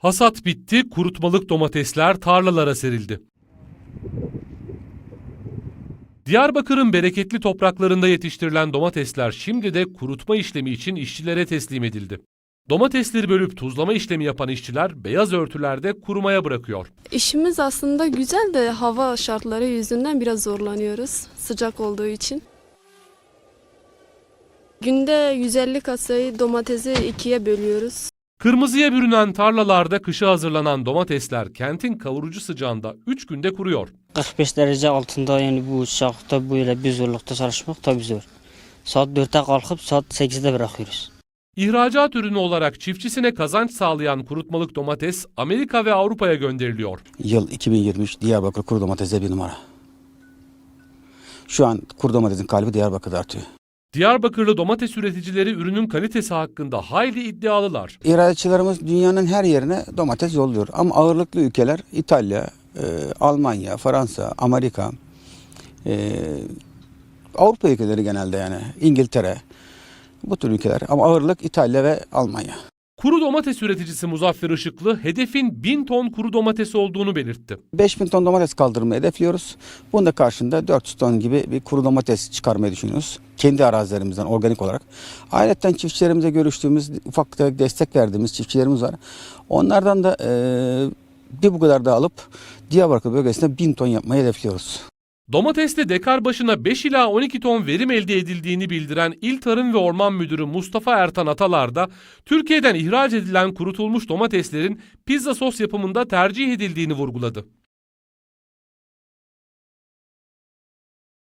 Hasat bitti, kurutmalık domatesler tarlalara serildi. Diyarbakır'ın bereketli topraklarında yetiştirilen domatesler şimdi de kurutma işlemi için işçilere teslim edildi. Domatesleri bölüp tuzlama işlemi yapan işçiler beyaz örtülerde kurumaya bırakıyor. İşimiz aslında güzel de hava şartları yüzünden biraz zorlanıyoruz sıcak olduğu için. Günde 150 kasayı domatesi ikiye bölüyoruz. Kırmızıya bürünen tarlalarda kışa hazırlanan domatesler kentin kavurucu sıcağında 3 günde kuruyor. 45 derece altında yani bu sıcakta böyle bir zorlukta çalışmak tabii zor. Saat 4'te kalkıp saat 8'de bırakıyoruz. İhracat ürünü olarak çiftçisine kazanç sağlayan kurutmalık domates Amerika ve Avrupa'ya gönderiliyor. Yıl 2023 Diyarbakır kuru domatese bir numara. Şu an kuru domatesin kalbi Diyarbakır'da artıyor. Diyarbakırlı domates üreticileri ürünün kalitesi hakkında hayli iddialılar. İhracatçılarımız dünyanın her yerine domates yolluyor. Ama ağırlıklı ülkeler İtalya, e, Almanya, Fransa, Amerika, e, Avrupa ülkeleri genelde yani İngiltere, bu tür ülkeler. Ama ağırlık İtalya ve Almanya. Kuru domates üreticisi Muzaffer Işıklı hedefin 1000 ton kuru domates olduğunu belirtti. 5000 ton domates kaldırmayı hedefliyoruz. Bunun da karşında 400 ton gibi bir kuru domates çıkarmayı düşünüyoruz. Kendi arazilerimizden organik olarak. Ayrıca çiftçilerimize görüştüğümüz, ufak tefek destek verdiğimiz çiftçilerimiz var. Onlardan da eee, bir bu kadar da alıp Diyarbakır bölgesinde 1000 ton yapmayı hedefliyoruz. Domateste dekar başına 5 ila 12 ton verim elde edildiğini bildiren İl Tarım ve Orman Müdürü Mustafa Ertan Atalar da Türkiye'den ihraç edilen kurutulmuş domateslerin pizza sos yapımında tercih edildiğini vurguladı.